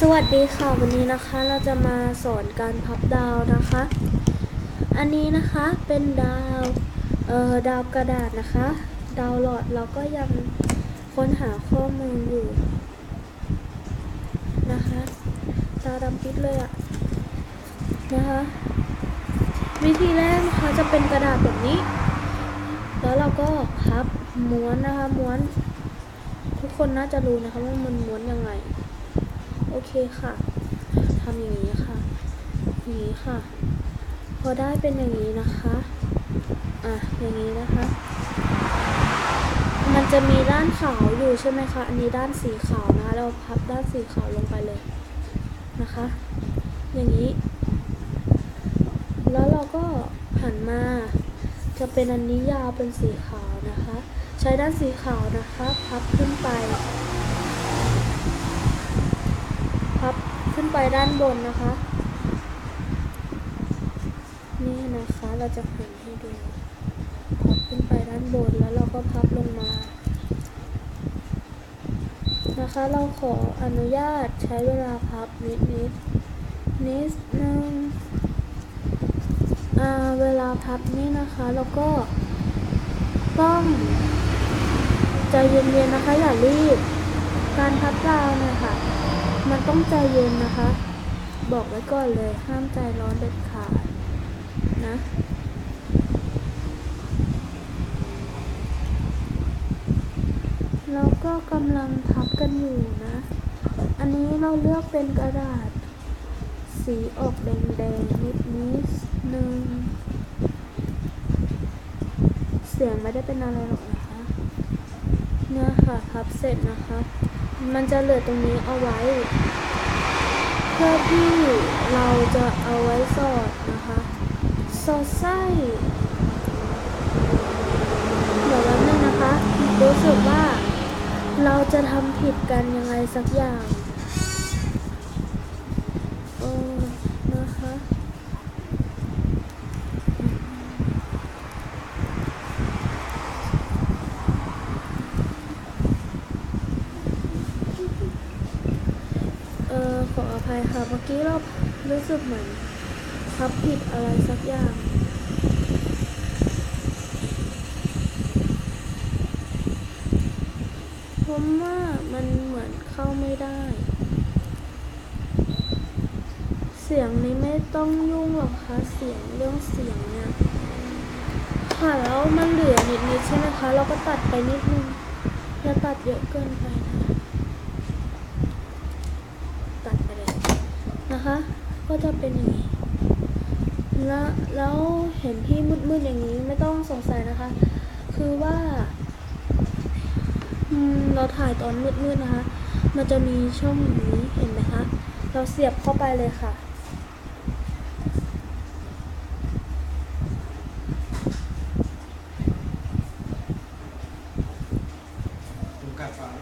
สวัสดีค่ะวันนี้นะคะเราจะมาสอนการพับดาวนะคะ อันนี้นะคะเป็นดาวเอ่อดาวกระดาษนะคะ ดาวหลอดเราก็ยังค้นหาข้อมูลอยู่นะคะตาดำปิดเลยอะนะคะ วิธีแรกนะคะจะเป็นกระดาษแบบนี้ แล้วเราก็พับม้วนนะคะม้วน ทุกคนน่าจะรู้นะคะว่ามันม้วนยังไง โอเคค่ะทำอย่างนี้ค่ะอย่างนี้ค่ะ พอได้เป็นอย่างนี้นะคะอะอย่างนี้นะคะ มันจะมีด้านขาวอยู่ใช่ไหมคะ อันนี้ด้านสีขาวนะคะเราพับด้านสีขาวลงไปเลยนะคะ อย่างนี้ แล้วเราก็หันมาจะเป็นอันนี้ยาวเป็นสีขาวนะคะ ใช้ด้านสีขาวนะคะ พับขึ้นไป พับ ขึ้นไปด้านบนนะคะ นี่นะคะเราจะหันให้ดูพับขึ้นไปด้านบนแล้วเราก็พับลงมา นะคะเราขออนุญาตใช้เวลาพับนิดนิดนิดนึงเวลาพับนี่นะคะแล้วก็ต้องใจเย็นๆนะคะอย่ารีบ การพับดาวเนี่ยค่ะ มันต้องใจเย็นนะคะ บอกไว้ก่อนเลยห้ามใจร้อนเด็ดขาดนะเราก็กำลังพับกันอยู่นะ อันนี้เราเลือกเป็นกระดาษ สีออกแดงๆนิดนิดนึง เสียงไม่ได้เป็นอะไรหรอกนะคะ เนี่ยค่ะพับเสร็จนะคะ มันจะเหลือตรงนี้เอาไว้ เพื่อที่เราจะเอาไว้สอดนะคะ สอดไส้เดี๋ยวแป๊บนึงนะคะรู้สึกว่าเราจะทำผิดกันยังไงสักอย่าง เออนะคะ เออขออภัยค่ะ เมื่อกี้เรารู้สึกเหมือนพับผิดอะไรสักอย่างผมว่ามันเหมือนเข้าไม่ได้ เสียงนี้ไม่ต้องยุ่งหรอกคะเสียงเรื่องเสียงเนี่ยค่ะแล้วมันเหลือนิดๆใช่ไหมคะ เราก็ตัดไปนิดนึงอย่าตัดเยอะเกินไปนะ ตัดไปเลย นะคะ ก็จะเป็นอย่างนี้แล้วแล้วเห็นที่มืดๆอย่างนี้ไม่ต้องสงสัยนะคะ คือว่าอืมเราถ่ายตอนมืดๆนะคะ มันจะมีช่องอย่างนี้เห็นไหมคะ เราเสียบเข้าไปเลยค่ะผมกัดฟัง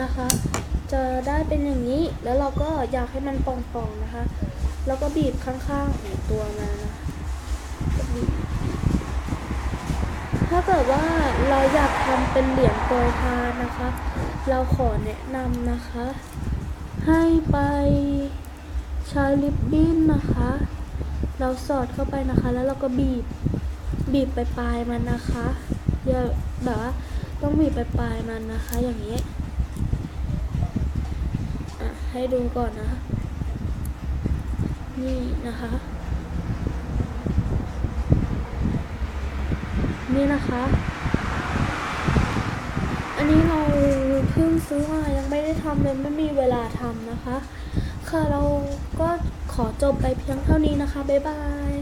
นะคะ จะได้เป็นอย่างนี้ แล้วเราก็อยากให้มันป่องๆนะคะ แล้วก็บีบข้างๆของตัวมานะคะถ้าเกิดว่าเราอยากทำเป็นเหรียญโปรยทานนะคะ เราขอแนะนำนะคะ ให้ไปใช้ลิปบิ้นนะคะ เราสอดเข้าไปนะคะ แล้วเราก็บีบบีบไปปลายมันนะคะอย่าแบบว่าต้องบีบไปปลายมันนะคะ อย่างนี้ ให้ดูก่อนนะ นี่นะคะ นี่นะคะ อันนี้เราเพิ่งซื้อมายังไม่ได้ทำเลยไม่มีเวลาทำนะคะ ค่ะเราก็ขอจบไปเพียงเท่านี้นะคะ บ๊ายบาย